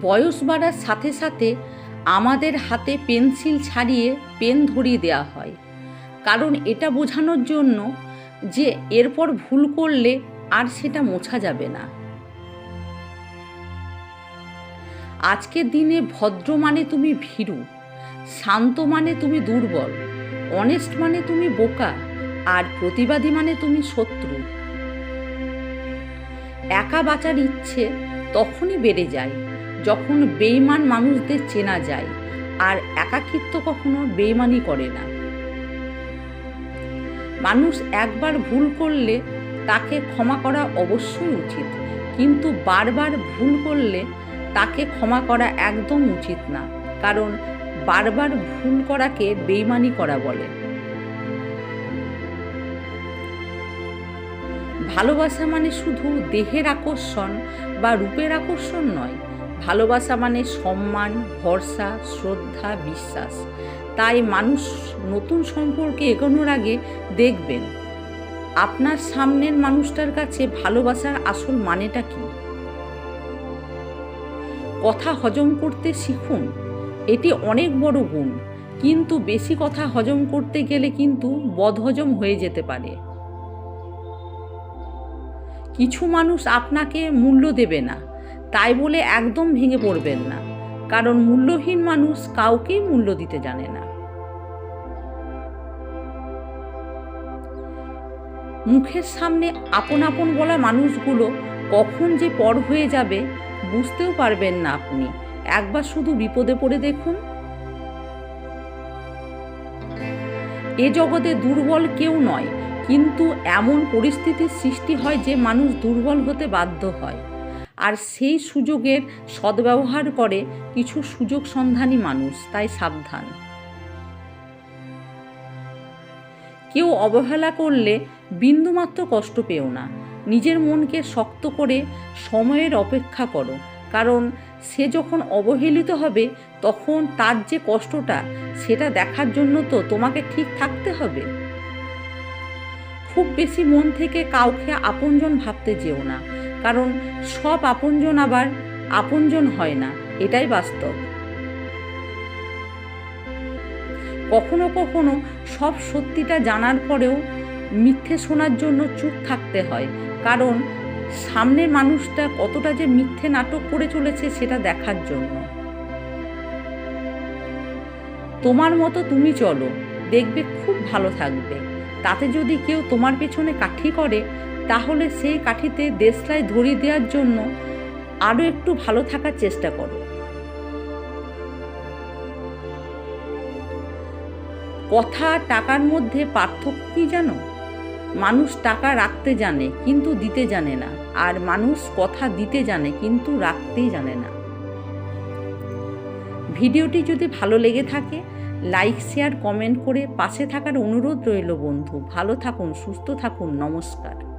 বয়স বাড়ার সাথে সাথে আমাদের হাতে পেন্সিল ছাড়িয়ে পেন ধরিয়ে দেওয়া হয়। কারণ এটা বোঝানোর জন্য যে এরপর ভুল করলে আর সেটা মোছা যাবে না। আজকের দিনে ভদ্র মানে তুমি ভীরু, শান্ত মানে তুমি দুর্বল অনেস্ট মানে তুমি বোকা, আর প্রতিবাদী মানে তুমি শত্রু। একা বাঁচার ইচ্ছে তখনই বেড়ে যায়। যখন বেইমান মানুষদের চেনা যায়, আর একাকিত্ব কখনো বেইমানি করে না। মানুষ একবার ভুল করলে তাকে ক্ষমা করা অবশ্যই উচিত, কিন্তু বারবার ভুল করলে তাকে ক্ষমা করা একদম উচিত না, কারণ বারবার ভুল করাকে বেইমানি করা বলে। ভালোবাসা মানে শুধু দেহের আকর্ষণ বা রূপের আকর্ষণ নয় ভালোবাসা মানে সম্মান, ভরসা, শ্রদ্ধা, বিশ্বাস। তাই মানুষ নতুন সম্পর্কে এগোনোর আগে দেখবেন, আপনার সামনের মানুষটার কাছে ভালোবাসার আসল মানেটা কি? কথা হজম করতে শিখুন, এটি অনেক বড় গুণ। কিন্তু বেশি কথা হজম করতে গেলে কিন্তু বদহজম হয়ে যেতে পারে। কিছু মানুষ আপনাকে মূল্য দেবে না। তাই বলে একদম ভেঙে পড়বেন না। কারণ মূল্যহীন মানুষ কাউকেই মূল্য দিতে জানে না। মুখের সামনে আপন আপন বলা মানুষগুলো কখন যে পর হয়ে যাবে বুঝতেও পারবেন না আপনি। একবার শুধু বিপদে পড়ে দেখুন। এ জগতে দুর্বল কেউ নয়, কিন্তু এমন পরিস্থিতির সৃষ্টি হয় যে মানুষ দুর্বল হতে বাধ্য হয়। আর সেই সুযোগের সদ্ব্যবহার করে কিছু সুযোগ সন্ধানী মানুষ, তাই সাবধান। কেউ অবহেলা করলে বিন্দুমাত্র কষ্ট পেও না। নিজের মনকে শক্ত করে সময়ের অপেক্ষা করো। কারণ সে যখন অবহেলিত হবে, তখন তার যে কষ্টটা, সেটা দেখার জন্য তো তোমাকে ঠিক থাকতে হবে। খুব বেশি মন থেকে কাউকে আপনজন ভাবতে যেও না। কারণ সব আপনজন আবার আপনজন হয় না, এটাই বাস্তব। কখনো কখনো সব সত্যিটা জানার পরেও মিথ্যে শোনার জন্য চুপ থাকতে হয়, কারণ সামনের মানুষটা কতটা যে মিথ্যে নাটক করে চলেছে সেটা দেখার জন্য। তোমার মতো তুমি চলো, দেখবে খুব ভালো থাকবে, তাতে যদি কেউ তোমার পেছনে কাঠি করে তাহলে সেই কাঠিতে দেশলাই ধরিয়ে দেওয়ার জন্য আরও একটু ভালো থাকার চেষ্টা করো। কথা টাকার মধ্যে পার্থক্য কি জানো? মানুষ টাকা রাখতে জানে কিন্তু দিতে জানে না, আর মানুষ কথা দিতে জানে কিন্তু রাখতেই জানে না। ভিডিওটি যদি ভালো লেগে থাকে, লাইক, শেয়ার, কমেন্ট করে পাশে থাকার অনুরোধ রইল বন্ধু। ভালো থাকুন, সুস্থ থাকুন, নমস্কার।